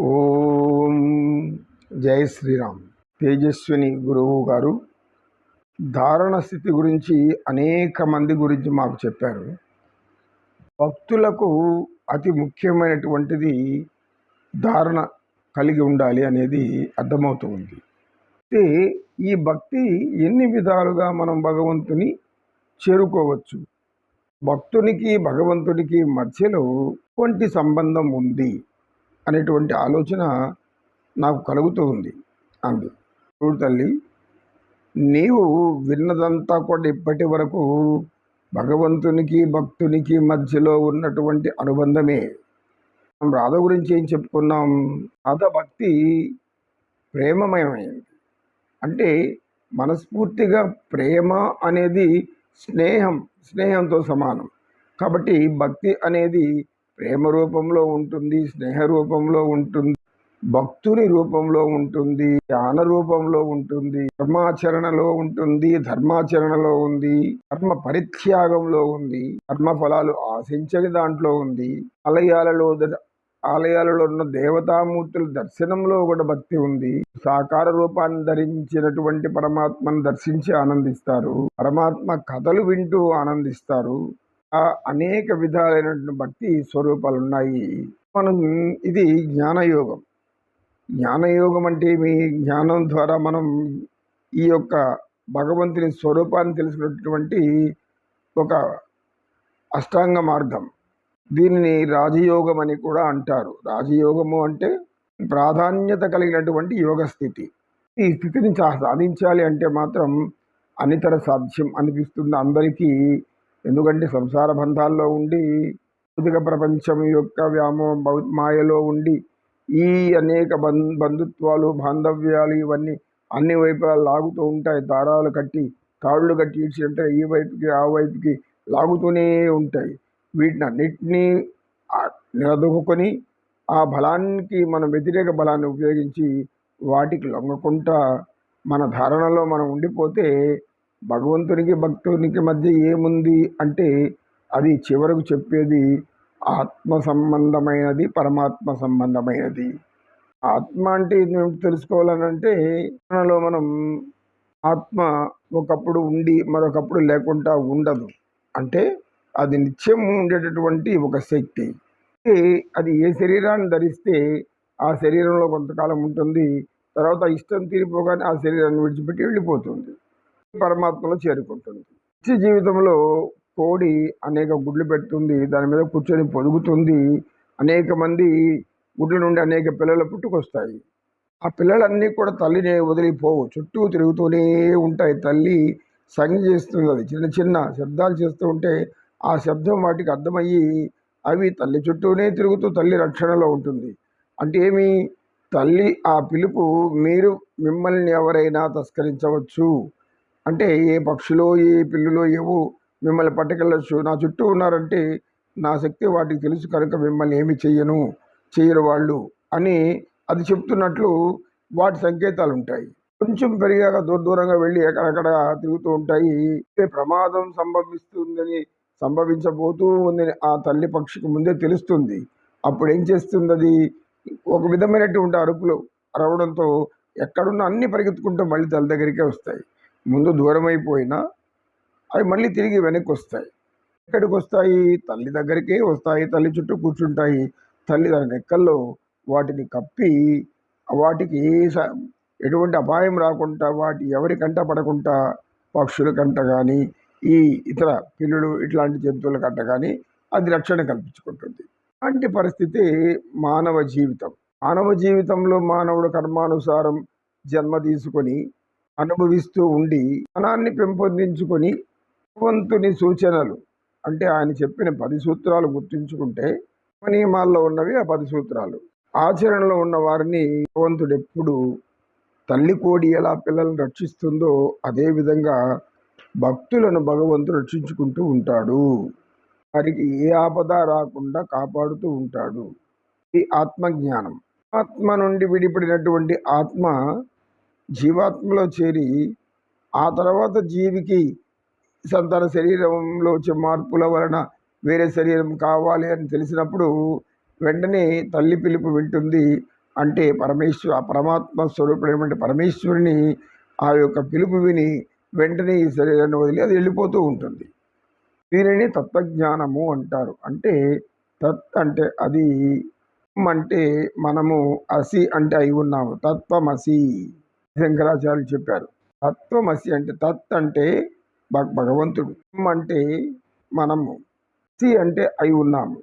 ఓం జై శ్రీరామ్. తేజస్విని గురువు గారు ధారణ స్థితి గురించి అనేక మంది గురించి మాకు చెప్పారు. భక్తులకు అతి ముఖ్యమైనటువంటిది ధారణ కలిగి ఉండాలి అనేది అర్థమవుతుంది. అయితే ఈ భక్తి ఎన్ని విధాలుగా మనం భగవంతుని చేరుకోవచ్చు? భక్తునికి భగవంతుడికి మధ్యలో కొంటి సంబంధం ఉంది? అనేటువంటి ఆలోచన నాకు కలుగుతూ ఉంది అంది. చూడు తల్లి నీవు విన్నదంతా కూడా ఇప్పటి వరకు భగవంతునికి భక్తునికి మధ్యలో ఉన్నటువంటి అనుబంధమే. మనం రాధ గురించి ఏం చెప్పుకున్నాం? రాధ భక్తి ప్రేమమయమైంది. అంటే మనస్ఫూర్తిగా ప్రేమ అనేది స్నేహం స్నేహంతో సమానం. కాబట్టి భక్తి అనేది ప్రేమ రూపంలో ఉంటుంది స్నేహ రూపంలో ఉంటుంది భక్తుని రూపంలో ఉంటుంది ధ్యాన రూపంలో ఉంటుంది ధర్మాచరణలో ఉంటుంది ధర్మాచరణలో ఉంది ధర్మ పరిత్యాగంలో ఉంది ధర్మ ఫలాలు ఆశించని దాంట్లో ఉంది ఆలయాలలో ద- ఆలయాలలో ఉన్న దేవతామూర్తుల దర్శనంలో కూడా భక్తి ఉంది. సాకార రూపాన్ని ధరించినటువంటి పరమాత్మను దర్శించి ఆనందిస్తారు. పరమాత్మ కథలు వింటూ ఆనందిస్తారు. అనేక విధాలైనటువంటి భక్తి స్వరూపాలు ఉన్నాయి మనం ఇది జ్ఞానయోగం. జ్ఞానయోగం అంటే మీ జ్ఞానం ద్వారా మనం ఈ యొక్క భగవంతుని స్వరూపాన్ని తెలిసినటువంటి ఒక అష్టాంగ మార్గం. దీనిని రాజయోగం అని కూడా అంటారు. రాజయోగము అంటే ప్రాధాన్యత కలిగినటువంటి యోగ స్థితి. ఈ స్థితిని సాధించాలి అంటే మాత్రం అనితర సాధ్యం అనిపిస్తుంది అందరికీ. ఎందుకంటే సంసార బంధాల్లో ఉండి భౌతిక ప్రపంచం యొక్క వ్యామోహం మాయలో ఉండి ఈ అనేక బం బంధుత్వాలు బాంధవ్యాలు ఇవన్నీ అన్ని వైపులా లాగుతూ ఉంటాయి. దారాలు కట్టి తాళ్ళు కట్టి ఇచ్చినట్టే ఈ వైపుకి ఆ వైపుకి లాగుతూనే ఉంటాయి. వీటిని అన్నిటినీ నిలదొక్కుని ఆ బలానికి మన వ్యతిరేక బలాన్ని ఉపయోగించి వాటికి లొంగకుండా మన ధారణలో మనం ఉండిపోతే భగవంతునికి భక్తునికి మధ్య ఏముంది అంటే అది చివరకు చెప్పేది ఆత్మ సంబంధమైనది పరమాత్మ సంబంధమైనది. ఆత్మ అంటే ఏమిటి తెలుసుకోవాలనంటే మనలో మనం ఆత్మ ఒకప్పుడు ఉండి మరొకప్పుడు లేకుండా ఉండదు. అంటే అది నిత్యం ఉండేటటువంటి ఒక శక్తి. అది ఏ శరీరాన్ని ధరిస్తే ఆ శరీరంలో కొంతకాలం ఉంటుంది. తర్వాత ఇష్టం తీరిపోగానే ఆ శరీరాన్ని విడిచిపెట్టి వెళ్ళిపోతుంది. పరమాత్మలో చేరుకుంటుంది. నిత్య జీవితంలో కోడి అనేక గుడ్లు పెడుతుంది దాని మీద కూర్చొని పొదుగుతుంది అనేక మంది గుడ్ల నుండి అనేక పిల్లలు పుట్టుకొస్తాయి. ఆ పిల్లలన్నీ కూడా తల్లిని వదిలిపోవు చుట్టూ తిరుగుతూనే ఉంటాయి తల్లి. సంగ చేస్తుంది అది చిన్న చిన్న శబ్దాలు చేస్తూ ఉంటే ఆ శబ్దం వాటికి అర్థమయ్యి అవి తల్లి చుట్టూనే తిరుగుతూ తల్లి రక్షణలో ఉంటుంది. అంటే ఏమి? తల్లి ఆ పిలుపు మీరు మిమ్మల్ని ఎవరైనా తస్కరించవచ్చు. అంటే ఏ పక్షులో ఏ పిల్లులో ఏవో మిమ్మల్ని పట్టుకెళ్ళచ్చు నా చుట్టూ ఉన్నారంటే నా శక్తి వాటికి తెలుసు కనుక మిమ్మల్ని ఏమి చెయ్యను చేయరు వాళ్ళు అని అది చెప్తున్నట్లు వాటి సంకేతాలు ఉంటాయి కొంచెం పెరిగాక దూర దూరంగా వెళ్ళి ఎక్కడెక్కడ తిరుగుతూ ఉంటాయి. ప్రమాదం సంభవిస్తుందని సంభవించబోతూ ఉందని ఆ తల్లి పక్షికి ముందే తెలుస్తుంది. అప్పుడు ఏం చేస్తుంది అది ఒక విధమైనటువంటి అరుపులు అరవడంతో ఎక్కడున్న అన్ని పరిగెత్తుకుంటూ మళ్ళీ తల్లి దగ్గరికే వస్తాయి. ముందు దూరం అయిపోయినా అవి మళ్ళీ తిరిగి వెనక్కి వస్తాయి ఎక్కడికి వస్తాయి తల్లి దగ్గరికే వస్తాయి. తల్లి చుట్టూ కూర్చుంటాయి. తల్లి దాని రెక్కల్లో వాటిని కప్పి వాటికి ఏ స- ఎటువంటి అపాయం రాకుండా వాటి ఎవరి కంట పడకుండా పక్షుల కంట కానీ ఈ ఇతర పిల్లులు ఇట్లాంటి జంతువుల కంట కానీ అది రక్షణ కల్పించుకుంటుంది. అలాంటి పరిస్థితి మానవ జీవితం. మానవ జీవితంలో మానవుడు కర్మానుసారం జన్మ తీసుకొని అనుభవిస్తూ ఉండి జ్ఞానాన్ని పెంపొందించుకొని భగవంతుని సూచనలు అంటే ఆయన చెప్పిన పది సూత్రాలు గుర్తుంచుకుంటే నియమాల్లో ఉన్నవి ఆ పది సూత్రాలు. ఆచరణలో ఉన్న వారిని భగవంతుడు ఎప్పుడు తల్లి కోడి ఎలా పిల్లలను రక్షిస్తుందో అదే విధంగా భక్తులను భగవంతుడు రక్షించుకుంటూ ఉంటాడు. వారికి ఏ ఆపద రాకుండా కాపాడుతూ ఉంటాడు. ఈ ఆత్మజ్ఞానం. ఆత్మ నుండి విడిపడినటువంటి ఆత్మ జీవాత్మలో చేరి ఆ తర్వాత జీవికి సంతాన శరీరంలో వచ్చే మార్పుల వలన వేరే శరీరం కావాలి అని తెలిసినప్పుడు వెంటనే తల్లి పిలుపు వింటుంది అంటే పరమేశ్వర పరమాత్మ స్వరూపుడైనటువంటి పరమేశ్వరుని ఆ యొక్క పిలుపు విని వెంటనే ఈ శరీరాన్ని వదిలి అది వెళ్ళిపోతూ ఉంటుంది. దీనిని తత్వజ్ఞానము అంటారు. అంటే తత్ అంటే అది అంటే మనము అసి అంటే అయి ఉన్నాము. తత్వమసి. శంకరాచార్యులు చెప్పారు. తత్వమసి అంటే తత్ అంటే భగవంతుడు. అంటే మనము. సి అంటే అయి ఉన్నాము.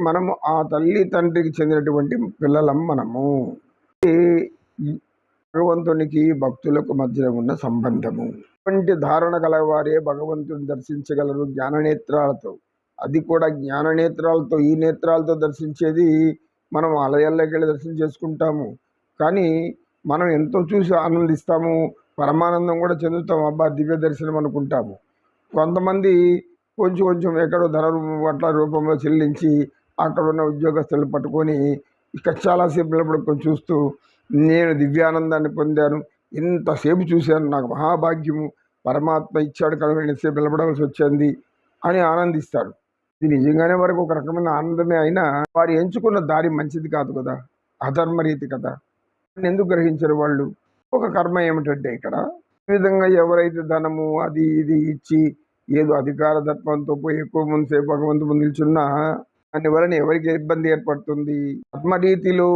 మనము ఆ తల్లి తండ్రికి చెందినటువంటి పిల్లలం మనము. భగవంతునికి భక్తులకు మధ్య ఉన్న సంబంధము. అటువంటి ధారణ గలవారే భగవంతుని దర్శించగలరు జ్ఞాననేత్రాలతో. అది కూడా జ్ఞాననేత్రాలతో ఈ నేత్రాలతో దర్శించేది మనం ఆలయాల్లోకి వెళ్ళి దర్శనం చేసుకుంటాము. కానీ మనం ఎంతో చూసి ఆనందిస్తాము పరమానందం కూడా చెందుతాము అబ్బా దివ్య దర్శనం అనుకుంటాము. కొంతమంది కొంచెం కొంచెం ఎక్కడో ధన రూపం రూపంలో చెల్లించి అక్కడ ఉన్న ఉద్యోగస్తులు పట్టుకొని ఇక్కడ చాలాసేపు నిలబడుకొని చూస్తూ నేను దివ్యానందాన్ని పొందాను ఇంతసేపు చూశాను నాకు మహాభాగ్యము పరమాత్మ ఇచ్చాడు కనుక నేను సేపు నిలబడవలసి వచ్చింది అని ఆనందిస్తాడు. ఇది నిజంగానే వరకు ఒక రకమైన ఆనందమే అయినా వారు ఎంచుకున్న దారి మంచిది కాదు కదా అధర్మరీతి కదా. ఎందుకు గ్రహించరు వాళ్ళు? ఒక కర్మ ఏమిటంటే ఇక్కడ ఈ విధంగా ఎవరైతే ధనము అది ఇది ఇచ్చి ఏదో అధికార తత్వంతో పోయి ఎక్కువ ముందుసేపు భగవంతు ముందు నిల్చున్నా దాని వలన ఎవరికి ఇబ్బంది ఏర్పడుతుంది? ఆత్మరీతిలో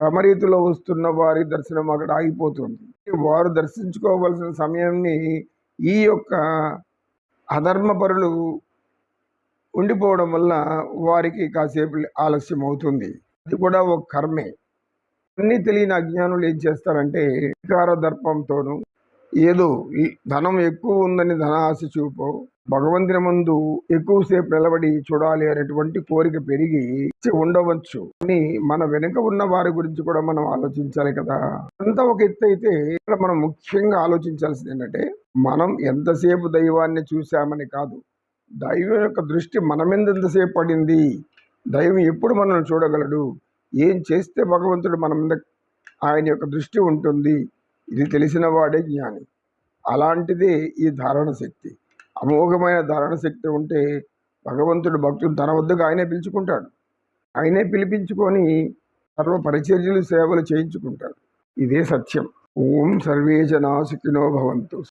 క్రమరీతిలో వస్తున్న వారి దర్శనం అక్కడ ఆగిపోతుంది. వారు దర్శించుకోవలసిన సమయాన్ని ఈ యొక్క అధర్మపరులు ఉండిపోవడం వల్ల వారికి కాసేపు ఆలస్యం అవుతుంది అది కూడా ఒక కర్మే. అన్నీ తెలియని అజ్ఞానులు ఏం చేస్తారంటే అధికార దర్పంతోనూ ఏదో ఈ ధనం ఎక్కువ ఉందని ధన ఆశ చూపో భగవంతుని ముందు ఎక్కువసేపు నిలబడి చూడాలి అనేటువంటి కోరిక పెరిగి ఉండవచ్చు. అని మన వెనుక ఉన్న వారి గురించి కూడా మనం ఆలోచించాలి కదా. అంతా ఒక ఎత్తు అయితే ఇక్కడ మనం ముఖ్యంగా ఆలోచించాల్సింది ఏంటంటే మనం ఎంతసేపు దైవాన్ని చూసామని కాదు. దైవం యొక్క దృష్టి మన మీద ఎంతసేపు పడింది? దైవం ఎప్పుడు మనల్ని చూడగలడు? ఏం చేస్తే భగవంతుడు మన మీద ఆయన యొక్క దృష్టి ఉంటుంది? ఇది తెలిసిన వాడే జ్ఞాని. అలాంటిదే ఈ ధారణ శక్తి. అమోఘమైన ధారణ శక్తి ఉంటే భగవంతుడు భక్తుడు తన వద్దకు ఆయనే పిలుచుకుంటాడు. ఆయనే పిలిపించుకొని సర్వ పరిచర్యలు సేవలు చేయించుకుంటాడు. ఇదే సత్యం. ఓం సర్వే జనా సుఖినో భవంతు.